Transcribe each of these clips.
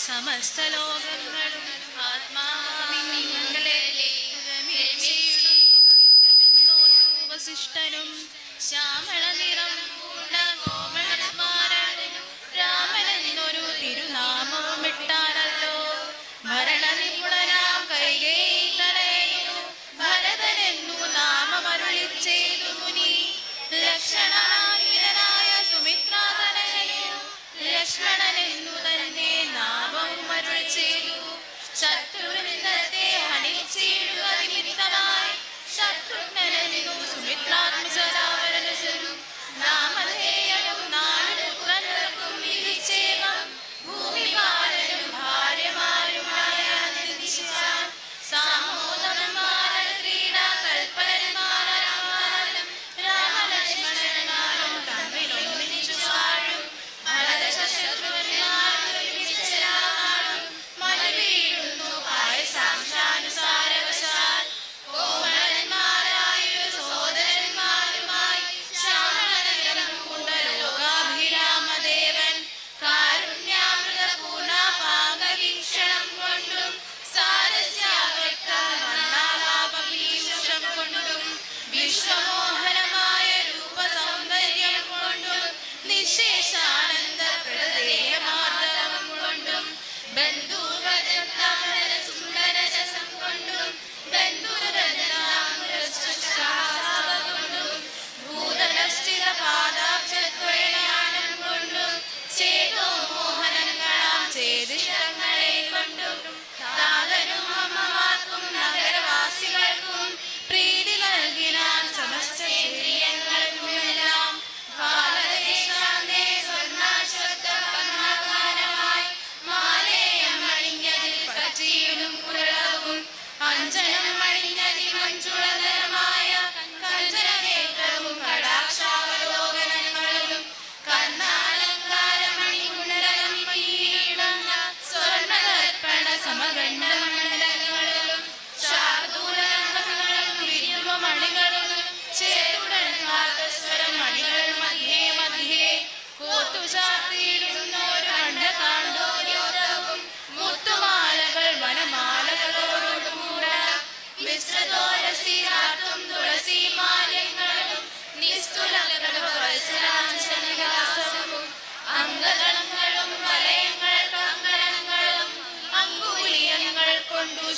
സമസ്ത ലോകങ്ങളും ആത്മാവിനിങ്ങളെ വസിഷ്ഠനും ശ്യാമള നിറം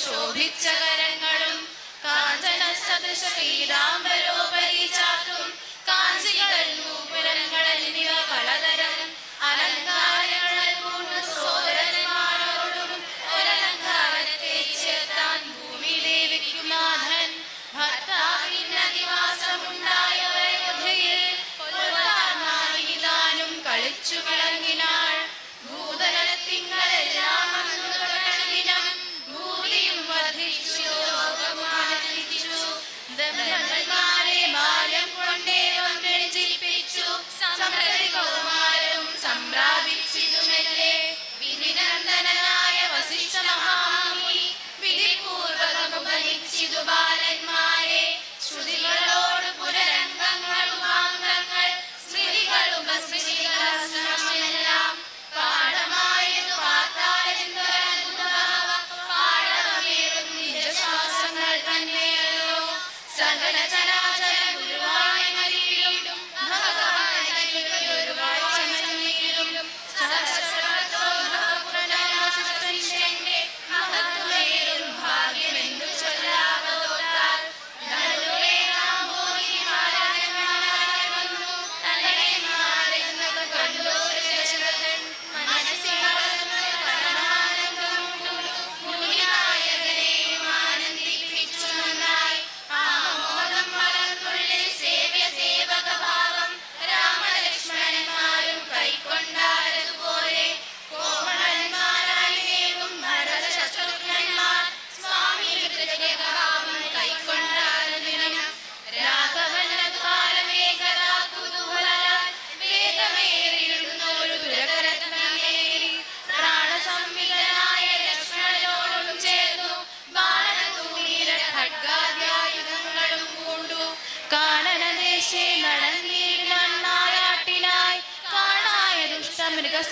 ശോഭിച്ച കരങ്ങളും കാഞ്ചന സദൃശ പീതാംബരോപരി ചാർത്തും. കാഞ്ചികൾ നൂപുരങ്ങൾ എന്നിവ പലതരം അലങ്കാര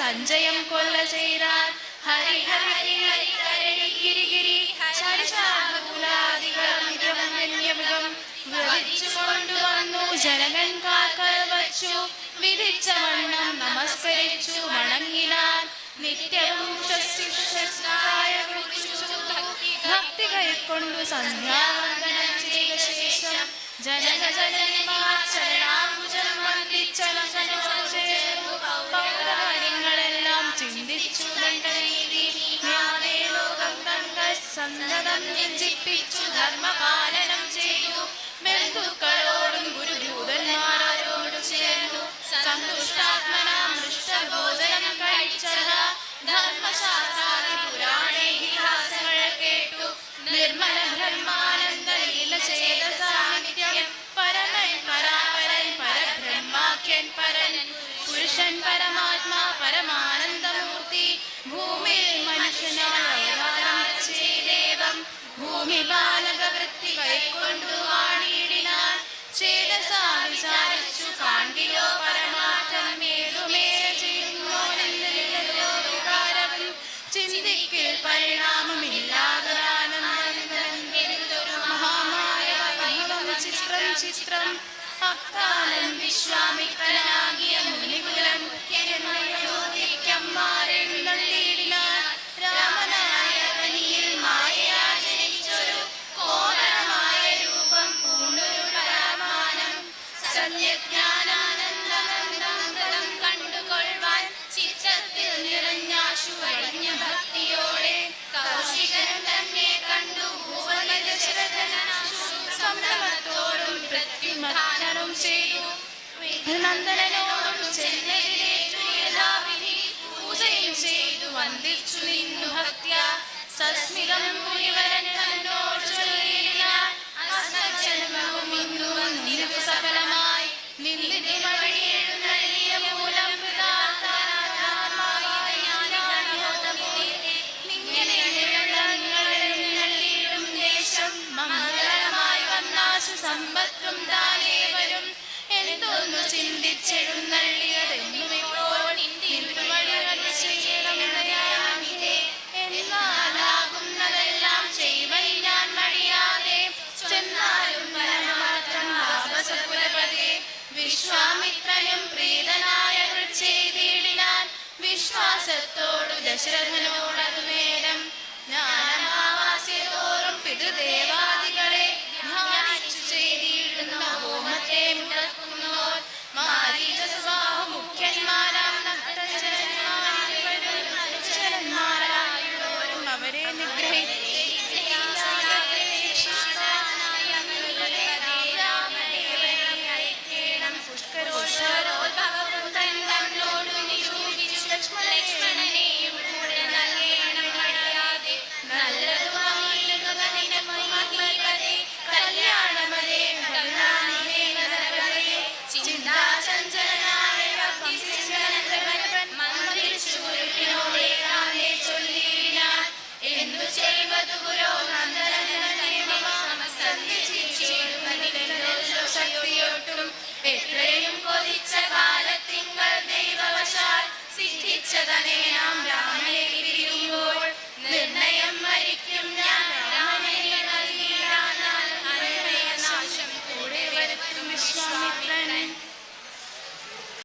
സഞ്ജയം കൊല്ല ചെയ്താൽ. ഹരി ഹരി ഹരി ഹരി கிரி கிரி ുകൊണ്ടു വന്നു ജനകൻ കാക്കൾ വച്ചു. വിധിച്ച വണ്ണം നമസ്കരിച്ചു. വണങ്ങിനാൻ നിത്യവും ഭക്തി കൈക്കൊണ്ടു സന്ധ്യാവന്ദനം ചെയ്ത ശേഷം ജനക ജനന്മാർ ശരണാംബുജം വന്ദിച്ച സന്നതം രഞ്ജിപ്പിച്ചു ധർമ്മപാലനം ചെയ്തു. ബന്ധുക്കളോടും വികാരം. മഹാമായ ചിത്രം ചിത്രം. അക്കാലം വിശ്വാമിത്രനാകിയ നന്ദനോടും ചെന്നെതിരേറ്റു യഥാവിധി. പൂജയും ചെയ്തു വന്ദിച്ചു നിന്നു ഭക്ത്യ. സസ്മിതം മുനിവരൻ തന്നോട് ചൊല്ലിയിടാൻ അസ്തജന്മവും ഇന്നു വന്നിരുന്നു സഫലമായി. നിന്നിന്റെ വഴി എഴുന്നള്ളിയ മൂലം സമ്പത്തും താനേ വരും എന്തൊന്നു